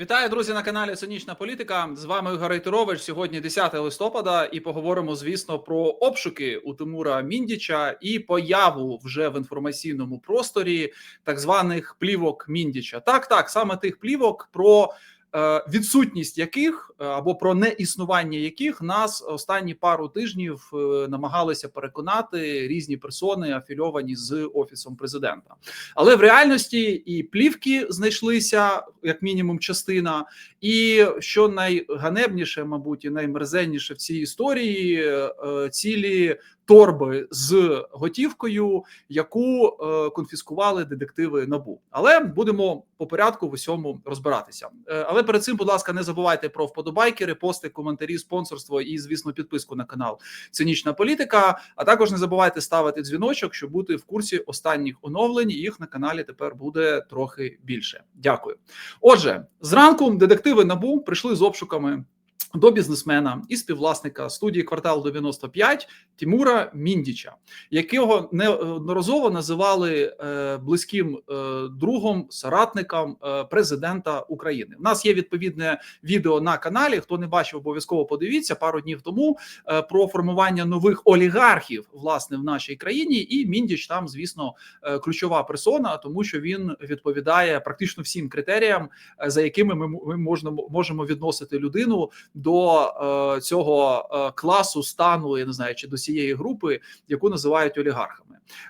Вітаю, друзі, на каналі Цинічна Політика. З вами Ігор Рейтерович. Сьогодні 10 листопада, і поговоримо, звісно, про обшуки у Тимура Міндіча і появу вже в інформаційному просторі так званих плівок Міндіча. Так, так, саме тих плівок, про відсутність яких е, або про неіснування яких нас останні пару тижнів е, намагалися переконати різні персони, афільовані з офісом президента. Але в реальності і плівки знайшлися, як мінімум, частина, і що найганебніше, мабуть, і наймерзенніше в цій історії е, цілі торби з готівкою, яку е, конфіскували детективи набу. Але будемо по порядку в усьому розбиратися. Е, але перед цим, будь ласка, не забувайте про вподобайки, репости, коментарі, спонсорство і, звісно, підписку на канал Цинічна політика. А також не забувайте ставити дзвіночок, щоб бути в курсі останніх оновлень. Їх на каналі тепер буде трохи більше. Дякую. Отже, зранку детективи набу прийшли з обшуками. До бізнесмена і співвласника студії квартал 95 Тимура Міндіча, якого неодноразово називали е, близьким е, другом, соратником е, президента України. У нас є відповідне відео на каналі. Хто не бачив, обов'язково подивіться пару днів тому про формування нових олігархів власне в нашій країні. І Міндіч там, звісно, ключова персона, тому що він відповідає практично всім критеріям, за якими ми, ми можемо відносити людину до е, цього е, класу стану, я не знаю, чи до цієї групи, яку називають олігархами.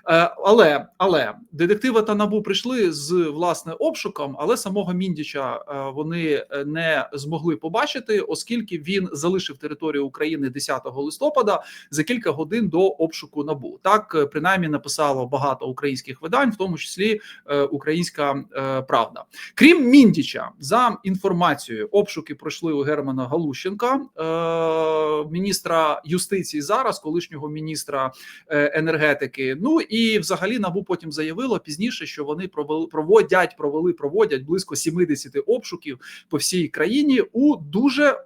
Е, але але детективи та набу прийшли з власне обшуком, але самого міндіча е, вони не змогли побачити, оскільки він залишив територію України 10 листопада за кілька годин до обшуку набу. Так е, принаймні написало багато українських видань, в тому числі е, Українська е, Правда. Крім міндіча, за інформацією, обшуки пройшли у Германа Галущенка, е, міністра юстиції зараз, колишнього міністра е, енергетики. Ну і взагалі набу потім заявило пізніше, що вони провели проводять, провели, проводять близько 70 обшуків по всій країні у дуже е,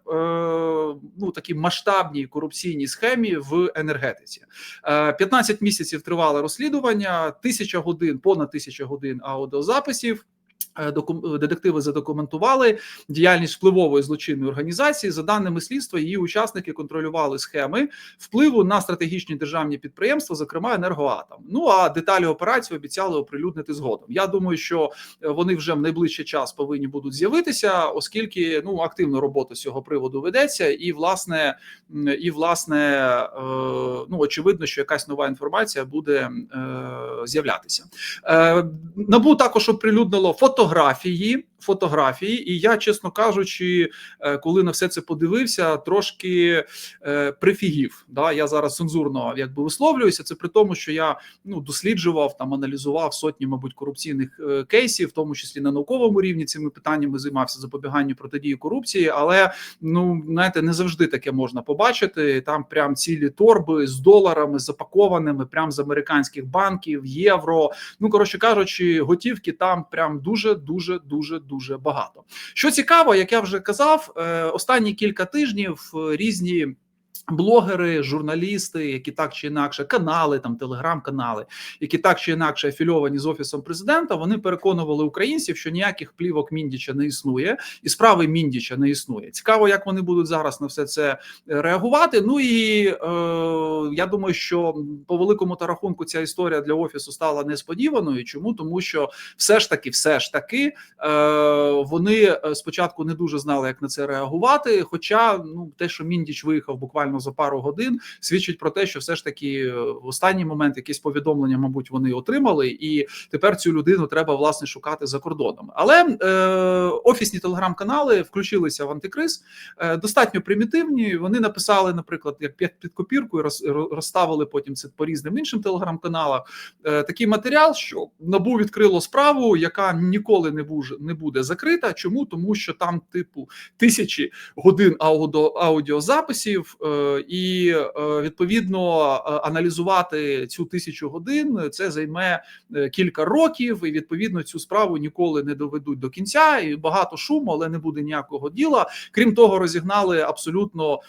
ну такі масштабній корупційній схемі в енергетиці. Е, 15 місяців тривало розслідування, тисяча годин, понад тисяча годин аудіозаписів. Е, докум- детективи задокументували діяльність впливової злочинної організації. За даними слідства, її учасники контролювали схеми впливу на стратегічні державні підприємства, зокрема енергоатом. Ну а деталі операції обіцяли оприлюднити згодом. Я думаю, що е, вони вже в найближчий час повинні будуть з'явитися, оскільки ну активна робота з цього приводу ведеться, і власне і власне е, ну очевидно, що якась нова інформація буде е, з'являтися. Е, Набу також оприлюднило фотографії. Фотографії, і я, чесно кажучи, е, коли на все це подивився, трошки е, прифігів. Да, я зараз цензурно якби висловлююся. Це при тому, що я ну досліджував там, аналізував сотні, мабуть, корупційних е, кейсів, в тому числі на науковому рівні цими питаннями займався запобіганню протидії корупції. Але ну знаєте, не завжди таке можна побачити. Там прям цілі торби з доларами запакованими, прям з американських банків, євро. Ну коротше кажучи, готівки там прям дуже, дуже, дуже, дуже багато. Що цікаво, як я вже казав, е, останні кілька тижнів е, різні. Блогери, журналісти, які так чи інакше, канали, там телеграм-канали, які так чи інакше афільовані з офісом президента, вони переконували українців, що ніяких плівок Міндіча не існує, і справи Міндіча не існує. Цікаво, як вони будуть зараз на все це реагувати. Ну і е, я думаю, що по великому та рахунку ця історія для офісу стала несподіваною. Чому тому, що все ж таки, все ж таки, е, вони спочатку не дуже знали, як на це реагувати. Хоча ну те, що Міндіч виїхав буквально за пару годин, свідчить про те, що все ж таки е, в останній момент якісь повідомлення, мабуть, вони отримали, і тепер цю людину треба власне шукати за кордоном. Але е, офісні телеграм-канали включилися в антикриз, е, достатньо примітивні. Вони написали, наприклад, як під, копіркою, роз, розставили потім це по різним іншим телеграм-каналах. Е, такий матеріал, що набу відкрило справу, яка ніколи не буде, не буде закрита. Чому тому, що там, типу, тисячі годин аудіо, аудіозаписів. Е, і е, відповідно е, аналізувати цю тисячу годин це займе е, кілька років, і відповідно цю справу ніколи не доведуть до кінця. І багато шуму, але не буде ніякого діла. Крім того, розігнали абсолютно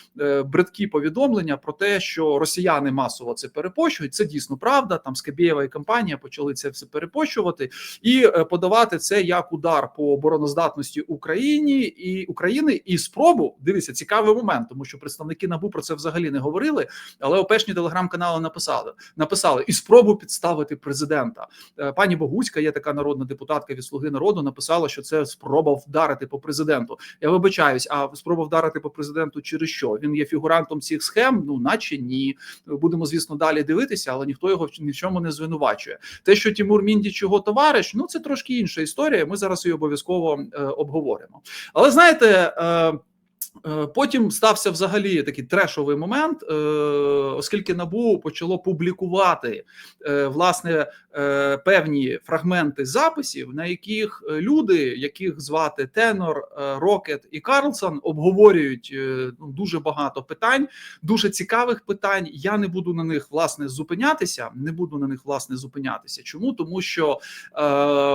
бридкі повідомлення про те, що росіяни масово це перепощують. Це дійсно правда. Там Скабєєва і компанія почали це все перепощувати і подавати це як удар по обороноздатності Україні і України і спробу дивіться цікавий момент, тому що представники набу про це взагалі не говорили. Але опешні телеграм-канали написали написали і спробу підставити президента. Е, Пані Богуцька, є така народна депутатка від Слуги народу, написала, що це спроба вдарити по президенту. Я вибачаюсь, а спроба вдарити по президенту через що? Він є фігурантом цих схем? Ну, наче ні. Будемо, звісно, далі дивитися, але ніхто його ні в чому не звинувачує. Те, що Тимур Міндіч його товариш, ну це трошки інша історія. Ми зараз її обов'язково е, обговоримо. Але знаєте. Е, Потім стався взагалі такий трешовий момент, е, оскільки набу почало публікувати е, власне е, певні фрагменти записів, на яких е, люди, яких звати Тенор, е, Рокет і Карлсон, обговорюють е, ну, дуже багато питань, дуже цікавих питань. Я не буду на них власне зупинятися. Не буду на них власне зупинятися. Чому тому, що е,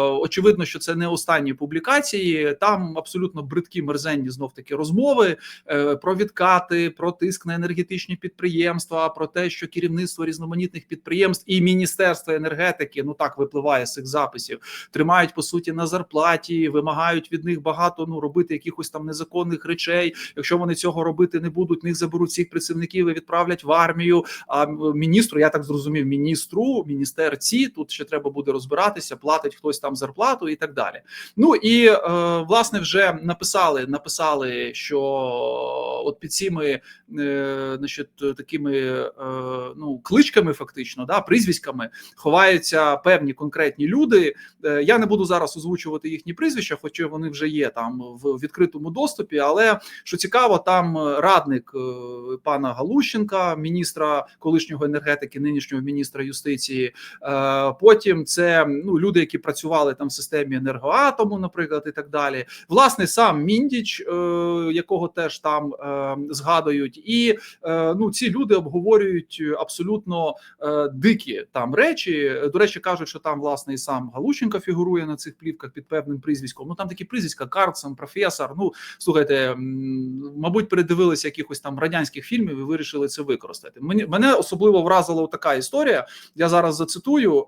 очевидно, що це не останні публікації. Там абсолютно бридкі мерзенні знов таки розмови е, про відкати, про тиск на енергетичні підприємства, про те, що керівництво різноманітних підприємств і міністерство енергетики, ну так випливає з цих записів, тримають по суті на зарплаті, вимагають від них багато ну робити якихось там незаконних речей. Якщо вони цього робити не будуть, них заберуть всіх працівників і відправлять в армію. А міністру, я так зрозумів, міністру, міністерці тут ще треба буде розбиратися, платить хтось там зарплату і так далі. Ну і е, власне вже написали, написали, що от під цими е, значить, такими е, ну кличками, фактично, да, прізвиськами ховаються певні конкретні люди. Е, Я не буду зараз озвучувати їхні прізвища, хоча вони вже є там в відкритому доступі. Але що цікаво, там радник пана Галущенка, міністра колишнього енергетики, нинішнього міністра юстиції. Потім це ну люди, які працювали там в системі енергоатому, наприклад, і так далі. Власне, сам міндіч, е, якого теж там е, згадують, і е, ну ці люди обговорюють абсолютно е, дикі там речі. До речі, кажуть, що там власне і сам Галущенко фігурує на цих плівках під певним прізвиськом. Ну там такі прізвиська Карлсон, професор. Ну слухайте, мабуть, передивилися якихось там радянських фільмів і вирішили це використати. Мені мене особливо вразила така історія. Я зараз зацитую.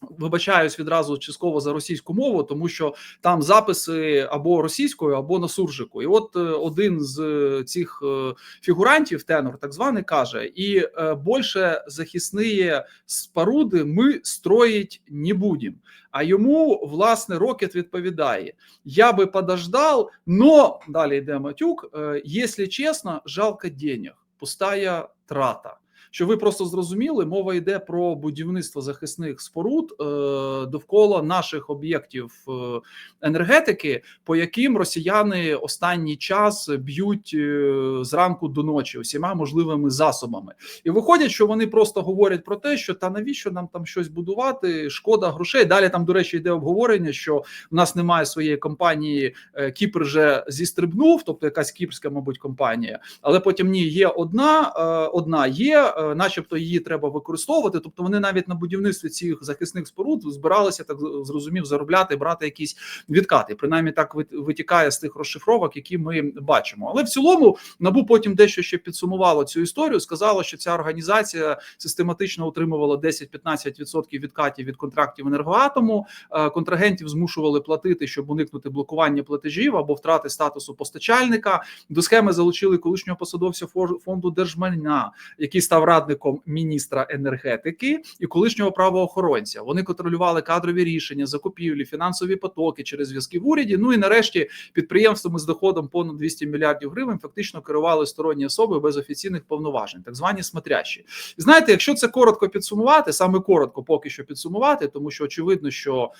Вибачаюсь відразу частково за російську мову, тому що там записи або російською, або на суржику. І от е, один з е, цих е, фігурантів, тенор, так званий, каже: і більше захисні споруди ми строїть не будемо. А йому власне Рокет відповідає: Я би подождав, но далі йде матюк. Якщо чесно, жалко денег, пустая трата. Що ви просто зрозуміли, мова йде про будівництво захисних споруд е, довкола наших об'єктів е, енергетики, по яким росіяни останній час б'ють е, зранку до ночі усіма можливими засобами, і виходять, що вони просто говорять про те, що та навіщо нам там щось будувати, шкода грошей. Далі там, до речі, йде обговорення, що в нас немає своєї компанії. Кіпр вже зістрибнув, тобто якась кіпрська, мабуть, компанія, але потім ні, є одна, одна є, начебто її треба використовувати. Тобто вони навіть на будівництві цих захисних споруд збиралися так зрозумів заробляти, брати якісь відкати. Принаймні так витікає з тих розшифровок, які ми бачимо. Але в цілому набу потім дещо ще підсумувало цю історію. Сказало, що ця організація систематично отримувала 10-15% відкатів від контрактів енергоатому. Е, Контрагентів змушували платити, щоб уникнути блокування платежів або втрати статусу постачальника. До схеми залучили колишнього посадовця фонду держмайна, який став радником міністра енергетики і колишнього правоохоронця. Вони контролювали кадрові рішення, закупівлі, фінансові потоки через зв'язки в уряді. Ну і нарешті підприємствами з доходом понад 200 мільярдів гривень фактично керували сторонні особи без офіційних повноважень, так звані смотрящі. І знаєте, якщо це коротко підсумувати, саме коротко поки що підсумувати, тому що очевидно, що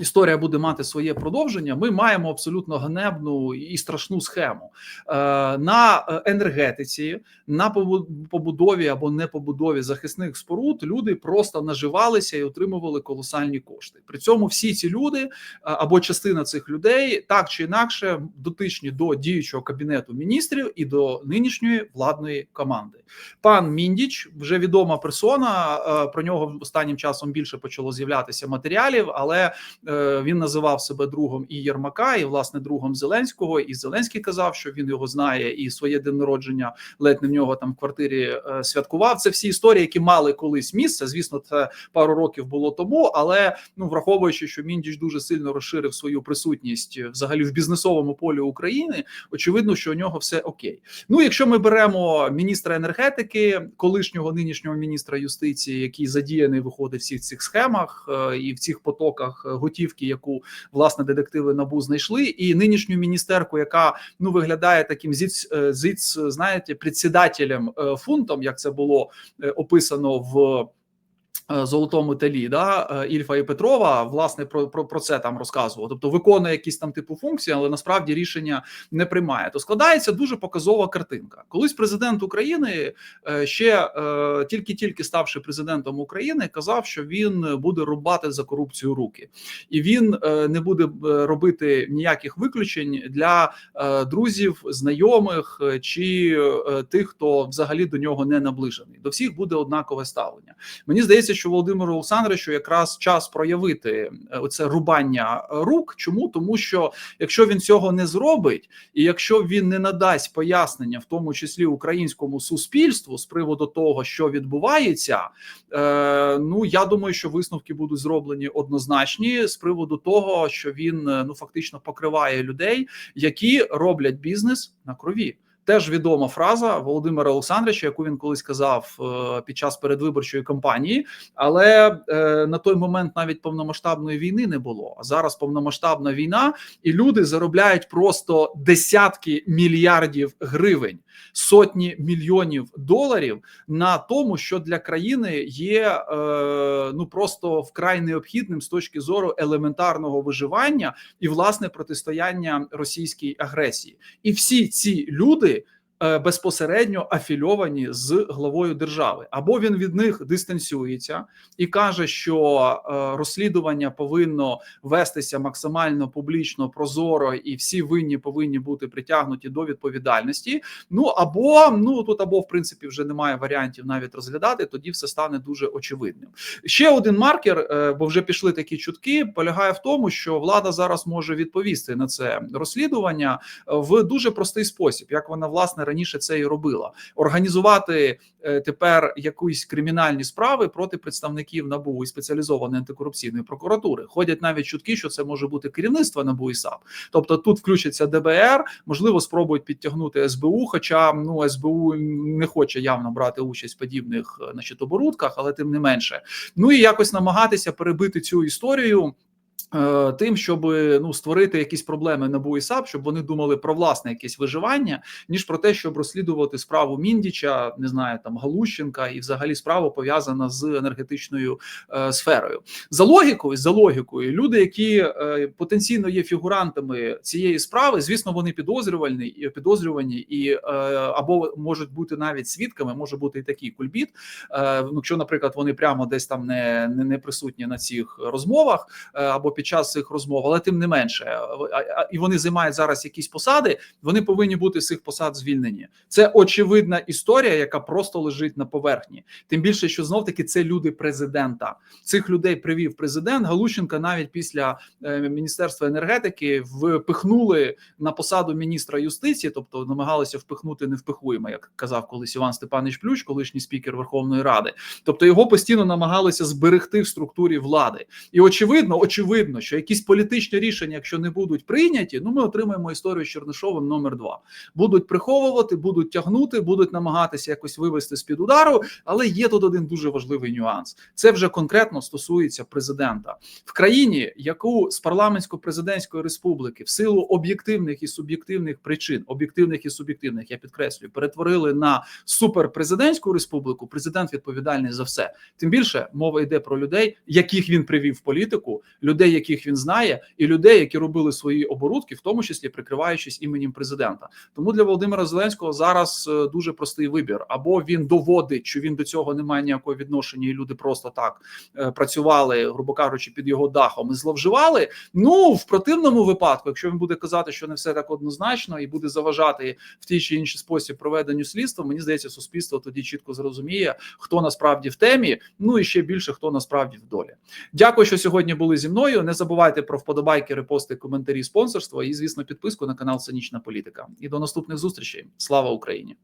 Історія буде мати своє продовження. Ми маємо абсолютно ганебну і страшну схему Е, на е, енергетиці, на побу- побудові або не побудові захисних споруд. Люди просто наживалися і отримували колосальні кошти. При цьому всі ці люди е, або частина цих людей так чи інакше дотичні до діючого кабінету міністрів і до нинішньої владної команди. Пан Міндіч вже відома персона. Про нього останнім часом більше почало з'являтися матеріалів, але Він називав себе другом і Єрмака, і власне другом Зеленського. І Зеленський казав, що він його знає, і своє день народження ледь не в нього там в квартирі е, святкував. Це всі історії, які мали колись місце. Звісно, це пару років було тому. Але ну враховуючи, що Міндіч дуже сильно розширив свою присутність е, взагалі в бізнесовому полі України, очевидно, що у нього все окей. Ну, якщо ми беремо міністра енергетики, колишнього нинішнього міністра юстиції, який задіяний виходить в всіх цих схемах е, і в цих потоках е, готівки, яку власне детективи набу знайшли, і нинішню міністерку, яка ну виглядає таким зіц, е, зіц знаєте, председателем е, фунтом, як це було е, описано в. Е, Золотому телі, да е, Ільфа і Петрова, власне, про, про, про це там розказував. Тобто виконує якісь там типу функції, але насправді рішення не приймає. То складається дуже показова картинка. Колись президент України е, ще тільки-тільки ставши президентом України, казав, що він буде рубати за корупцію руки, і він не буде робити ніяких виключень для друзів, знайомих чи тих, хто взагалі до нього не наближений. До всіх буде однакове ставлення. Мені здається, що Володимиру Олександровичу якраз час проявити е, оце рубання рук. Чому тому, що якщо він цього не зробить, і якщо він не надасть пояснення, в тому числі українському суспільству, з приводу того, що відбувається, е, ну я думаю, що висновки будуть зроблені однозначні з приводу того, що він е, ну фактично покриває людей, які роблять бізнес на крові. Теж відома фраза Володимира Олександровича, яку він колись казав е, під час передвиборчої кампанії, але е, на той момент навіть повномасштабної війни не було. А зараз повномасштабна війна, і люди заробляють просто десятки мільярдів гривень, сотні мільйонів доларів на тому, що для країни є е, ну просто вкрай необхідним з точки зору елементарного виживання і власне протистояння російській агресії. І всі ці люди. Е, Безпосередньо афільовані з главою держави, або він від них дистанціюється і каже, що е, розслідування повинно вестися максимально публічно, прозоро, і всі винні повинні бути притягнуті до відповідальності. Ну або ну тут або в принципі вже немає варіантів навіть розглядати. Тоді все стане дуже очевидним. Ще один маркер, е, бо вже пішли такі чутки, полягає в тому, що влада зараз може відповісти на це розслідування в дуже простий спосіб, як вона власне раніше це і робила, організувати е, тепер якісь кримінальні справи проти представників НАБУ і спеціалізованої антикорупційної прокуратури. Ходять навіть чутки, що це може бути керівництво НАБУ і САП. Тобто тут включиться ДБР, можливо, спробують підтягнути СБУ. Хоча ну СБУ не хоче явно брати участь в подібних е, значить, оборудках, але тим не менше. Ну і якось намагатися перебити цю історію. Е, Тим, щоб ну створити якісь проблеми на і САП, щоб вони думали про власне якесь виживання, ніж про те, щоб розслідувати справу Міндіча, не знаю, там Галущенка, і взагалі справа пов'язана з енергетичною е, сферою. За логікою, за логікою, люди, які е, потенційно є фігурантами цієї справи, звісно, вони підозрювані і підозрювані, і е, або можуть бути навіть свідками, може бути і такий кульбіт. Е, якщо, наприклад, вони прямо десь там не, не, не присутні на цих розмовах е, або під час цих розмов, але тим не менше, е, і вони займають зараз якісь посади, вони повинні бути з цих посад звільнені. Це очевидна історія, яка просто лежить на поверхні. Тим більше, що знов таки це люди президента. Цих людей привів президент Галущенка навіть після е, міністерства енергетики впихнули на посаду міністра юстиції, тобто намагалися впихнути невпихуємо, як казав колись Іван Степанович Плющ, колишній спікер Верховної Ради. Тобто його постійно намагалися зберегти в структурі влади. І очевидно, очевидно, що якісь політичні рішення, якщо не будуть прийняті, ну ми отримаємо історію з Чернишовим номер два. Будуть приховувати, будуть тягнути, будуть намагатися якось вивести з під удару. Але є тут один дуже важливий нюанс. Це вже конкретно стосується президента в країні, яку з парламентсько-президентської республіки в силу об'єктивних і суб'єктивних причин, об'єктивних і суб'єктивних, я підкреслюю, перетворили на суперпрезидентську республіку. Президент відповідальний за все. Тим більше мова йде про людей, яких він привів в політику, людей, яких він знає, і людей, які робили свої оборудки, в тому числі прикриваючись іменем президента. Тому для Володимира Зеленського зараз е, дуже простий вибір: або він доводить, що він до цього не має ніякого відношення, і люди просто так е, працювали, грубо кажучи, під його дахом і зловживали. Ну в противному випадку, якщо він буде казати, що не все так однозначно, і буде заважати в тій чи інший спосіб проведенню слідства, мені здається, суспільство тоді чітко зрозуміє, хто насправді в темі. Ну і ще більше хто насправді в долі. Дякую, що сьогодні були зі мною. Не забувайте про вподобайки, репости, коментарі, спонсорство і, звісно, підписку на канал Цинічна Політика. І до наступних зустрічей. Слава Україні!